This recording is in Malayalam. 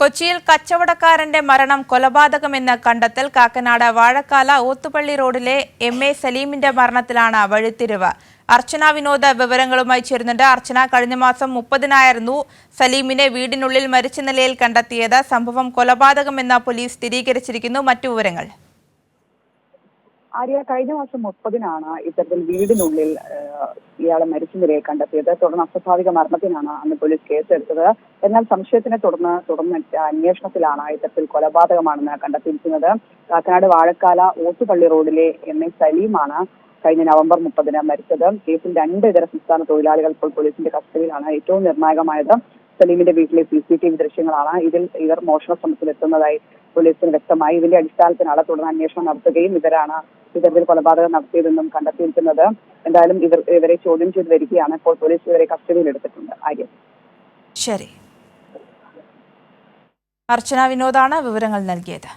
കൊച്ചിയിൽ കച്ചവടക്കാരന്റെ മരണം കൊലപാതകമെന്ന് കണ്ടെത്തൽ കാക്കനാട് വാഴക്കാല ഓത്തുപള്ളി റോഡിലെ എം എ സലീമിന്റെ മരണത്തിലാണ് വഴിത്തിരിവ്. അർച്ചന വിനോദ വിവരങ്ങളുമായി ചേരുന്നുണ്ട്. അർച്ചന കഴിഞ്ഞ മാസം മുപ്പതിനായിരുന്നു സലീമിനെ വീടിനുള്ളിൽ മരിച്ച നിലയിൽ കണ്ടെത്തിയത്. സംഭവം കൊലപാതകമെന്ന് പോലീസ് സ്ഥിരീകരിച്ചിരിക്കുന്നു. മറ്റു വിവരങ്ങൾ. ആര്യ കഴിഞ്ഞ മാസം മുപ്പതിനാണ് ഇത്തരത്തിൽ വീടിനുള്ളിൽ ഇയാളെ മരിച്ച നിലയെ കണ്ടെത്തിയത്. തുടർന്ന് അസ്വാഭാവിക മരണത്തിനാണ് അന്ന് പോലീസ് കേസെടുത്തത്. എന്നാൽ സംശയത്തിനെ തുടർന്ന് തുടർന്ന് അന്വേഷണത്തിലാണ് ഇത്തരത്തിൽ കൊലപാതകമാണെന്ന് കണ്ടെത്തിയിരിക്കുന്നത്. കാക്കനാട് വാഴക്കാല ഓത്തുപള്ളി റോഡിലെ എം എ സലീമാണ് കഴിഞ്ഞ നവംബർ മുപ്പതിന് മരിച്ചത്. കേസിൽ രണ്ട് ഇതര സംസ്ഥാന തൊഴിലാളികൾ ഇപ്പോൾ പോലീസിന്റെ കസ്റ്റഡിയിലാണ്. ഏറ്റവും നിർണായകമായത് സലീമിന്റെ വീട്ടിലെ സി സി ടി വി ദൃശ്യങ്ങളാണ്. ഇതിൽ ഇവർ മോഷണ ശ്രമത്തിലെത്തുന്നതായി പോലീസിന് വ്യക്തമായി. ഇതിന്റെ അടിസ്ഥാനത്തിലാണ് തുടർന്ന് അന്വേഷണം നടത്തുകയും ഇവരാണ് ഇത്തരത്തിൽ കൊലപാതകം നടത്തിയതെന്നും കണ്ടെത്തിയിരിക്കുന്നത്. എന്തായാലും ഇവർ ഇവരെ ചോദ്യം ചെയ്ത് വരികയാണ്. ഇപ്പോൾ പോലീസ് ഇവരെ കസ്റ്റഡിയിൽ എടുത്തിട്ടുണ്ട്. ആര്യ. ശരി. അർച്ചന വിനോദാണ് വിവരങ്ങൾ നൽകിയത്.